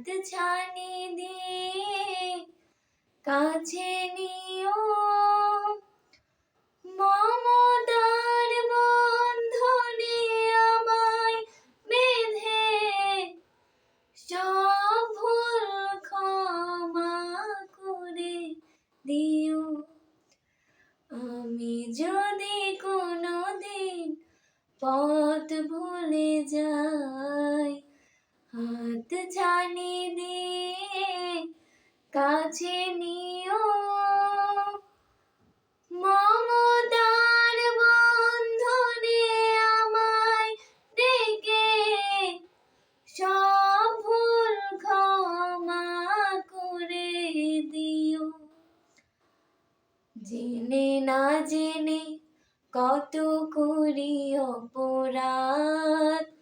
ছানি দিয়ে কাছে নিও। মমতার বন্ধনে আমায় বেঁধে, সব ভুল ক্ষমা করে দিও। আমি যদি কোনো দিন পথ ভুলে যাই হাত ছানি দিয়ে কাছে নিও। মমতার বন্ধনে আমায় ডেকে সব ভুল ক্ষমা করে দিও। জেনে না জেনে কত করি অপরাধ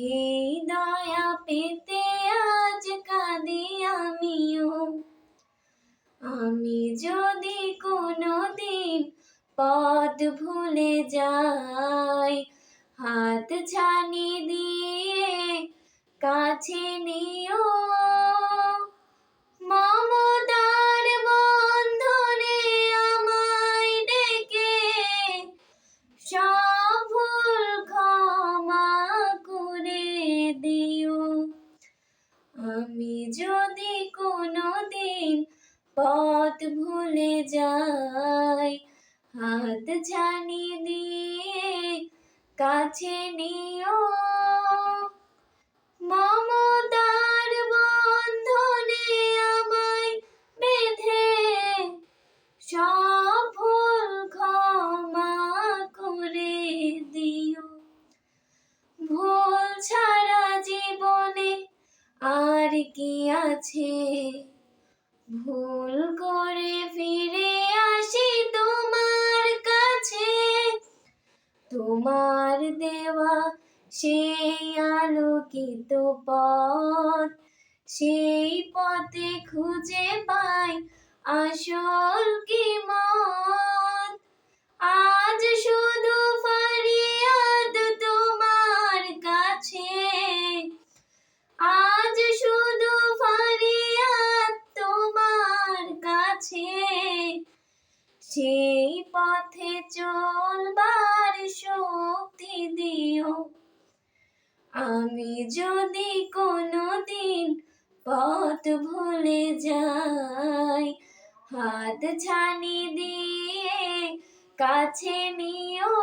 সেই দয়া পেতে আজ কাঁদি আমিও। আমি যদি কোনো দিন পথ ভুলে যাই, হাত ছানি দিয়ে কাছে নিও পথ ভুলে যাই। হাত ছানি দিয়ে কাছে নিও। মমতার বন্ধনে আমায় বেঁধে সব ভুল ক্ষমা করে দিও। ভুল ছাড়া জীবনে আর কি আছে? ভুল করে ফিরে আসি তোমার কাছে। তোমার দেওয়া সেই আলোকিত পথ, সেই পথে খুঁজে পাই আসল কি মত সেই পথে চলবার শক্তি দিও, আমি যদি কোনো দিন পথ ভুলে যাই, হাত ছানি দিয়ে কাছে নিও।